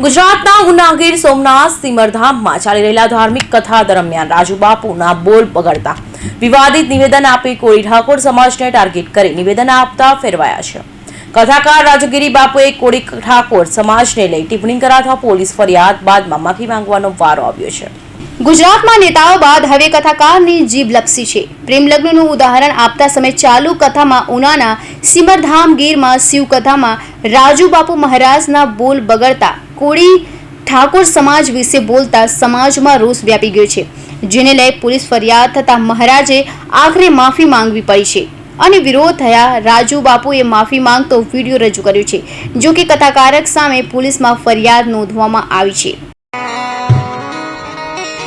ગુજરાતના ઉનાગીર, સોમનાથ, સિમરધામમાં ચાલી રહેલા ધાર્મિક કથા દરમિયાન રાજુબાપુના બોલ બગડતા વિવાદિત નિવેદન આપી કોળી ઠાકોર સમાજને ટાર્ગેટ કરી નિવેદન આપતા ફેરવાયા છે. કથાકાર રાજુગીરી બાપુએ કોળી ઠાકોર સમાજને લઈ ટિપ્પણી કરાતા પોલીસ ફરિયાદ બાદમાં માફી માંગવાનો વારો આવ્યો છે. ગુજરાતમાં નેતાઓ બાદ હવે કથાકારની જીભ લપસી છે. પ્રેમ લગ્નનું ઉદાહરણ આપતા સમય ચાલુ કથામાં ઉનાના સિમરધામ ગીરમાં શિવકથામાં રાજુ બાપુ મહારાજના બોલ બગડતા, કોળી ઠાકોર સમાજ વિશે બોલતા સમાજમાં રોષ વ્યાપી ગયો છે. જેને લઈ પોલીસ ફરિયાદ થતા મહારાજે આખરે માફી માંગવી પડી છે અને વિરોધ થયા રાજુ બાપુએ માફી માંગતો વીડિયો રજૂ કર્યો છે જો કે કથાકારક સામે પોલીસમાં ફરિયાદ નોંધવામાં આવી છે.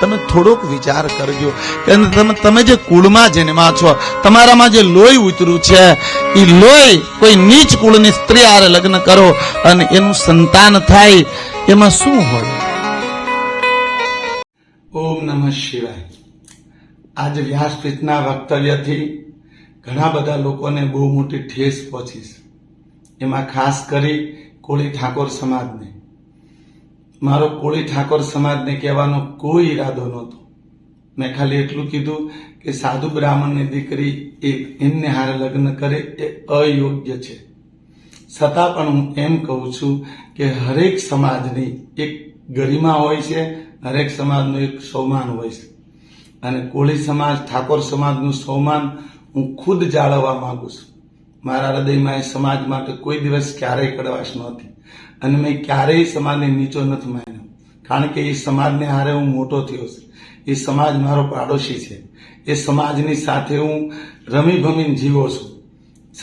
તમે થોડોક વિચાર કરજો. કે તમે તમે જે કુળમાં જન્મા છો, તમારામાં જે લોહી ઉતર્યું છે એ લોહી કોઈ નીચ કુળની સ્ત્રી આરે લગ્ન કરો અને એનું સંતાન થાય. એમાં શું હોય? ઓમ નમઃ શિવાય. આજે વ્યાસપીઠના વક્તવ્યથી ઘણા બધા લોકોને બહુ મોટી ઠેસ પહોંચી એમાં ખાસ કરી કોળી ઠાકોર સમાજને. મારો કોળી ઠાકોર સમાજને કહેવાનો કોઈ ઈરાદો નહોતો. મેં ખાલી એટલું કીધું કે સાધુ બ્રાહ્મણની દીકરી એ એમને હારે લગ્ન કરે એ અયોગ્ય છે. છતાં પણ હું એમ કહું છું કે હરેક સમાજની એક ગરિમા હોય છે, હરેક સમાજનું એક સૌમાન હોય છે. અને કોળી સમાજ, ઠાકોર સમાજનું સૌમાન હું ખુદ જાળવવા માંગુ છું. મારા હૃદયમાં એ સમાજ માટે કોઈ દિવસ ક્યારેય કડવાશ નહોતી. અને મેં ક્યારેય સમાજને નીચો નથી માન્યો. કારણ કે એ સમાજને હારે હું મોટો થયો છું. એ સમાજ મારો પાડોશી છે. એ સમાજની સાથે હું રમી ભમીને જીવો છું.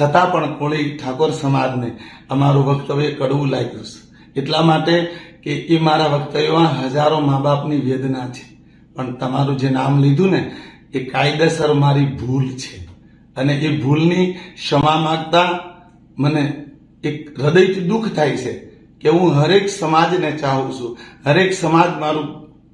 છતાં પણ કોળી ઠાકોર સમાજને અમારું વક્તવ્ય કડવું લાગ્યું છે. એટલા માટે કે એ મારા વક્તવ્યમાં હજારો મા બાપની વેદના છે. પણ તમારું જે નામ લીધું ને, એ કાયદેસર મારી ભૂલ છે. અને એ ભૂલની ક્ષમા માગતા મને એક હૃદયથી દુઃખ થાય છે. કે હું હરેક સમાજને ચાહું છું. હરેક સમાજ મારું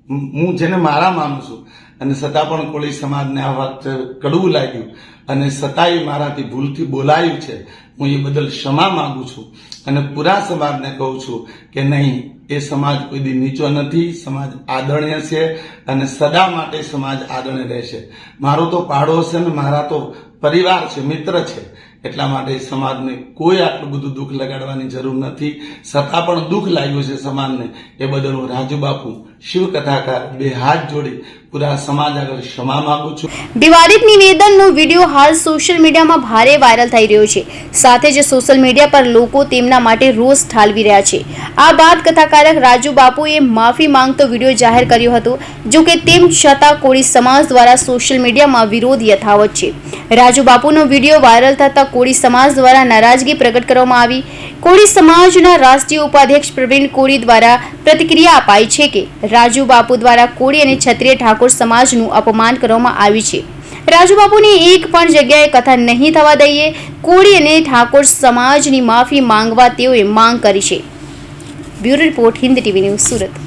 હું જેને મારા માનું છું. અને છતાં પણ કોળી સમાજને આ વાત કડવું લાગ્યું. અને છતાંય મારાથી ભૂલથી બોલાયું છે. હું એ બદલ ક્ષમા માંગુ છું. અને પૂરા સમાજને કહું છું કે નહીં, એ સમાજ કોઈ દી નીચો નથી. સમાજ આદરણીય છે અને સદા માટે સમાજ આદરણીય રહેશે. મારો તો પાડો છે ને મારા તો પરિવાર છે, મિત્ર છે. એટલા માટે સમાજને કોઈ આટલું બધું દુઃખ લગાડવાની જરૂર નથી. છતાં પણ દુઃખ લાગ્યું છે સમાજને. એ બદલ હું રાજુ બાપુ શિવ કથાકાર બે હાથ જોડી પૂરા સમાજ આગળ ક્ષમા નિવેદનનો વીડિયો હાલ સોશિયલ મીડિયામાં ભારે વાયરલ થઈ રહ્યો છે. સાથે જ સોશિયલ મીડિયા પર લોકો તેમના માટે રોષ ઠાલવી રહ્યા છે. આ બાદ કથાકારક રાજુ બાપુએ માફી માંગતો વીડિયો જાહેર કર્યો હતો જો કે તેમ છતાં કોળી સમાજ દ્વારા સોશિયલ મીડિયામાં વિરોધ યથાવત છે. રાજુ બાપુનો વીડિયો વાયરલ થતાં કોળી સમાજ દ્વારા નારાજગી પ્રગટ કરવામાં આવી. કોળી સમાજના રાષ્ટ્રીય ઉપાધ્યક્ષ પ્રવીણ કોળી દ્વારા પ્રતિક્રિયા અપાઈ છે કે રાજુ બાપુ દ્વારા કોળી અને ક્ષત્રિય ઠાકોર સમાજનું અપમાન કરવામાં આવ્યું છે. રાજુ બાપુની એક પણ જગ્યાએ કથા નહીં થવા દઈએ, કોળી અને ઠાકોર સમાજની માફી માંગવા તેઓએ માંગ કરી છે. Bureau report, Hind TV news, Surat.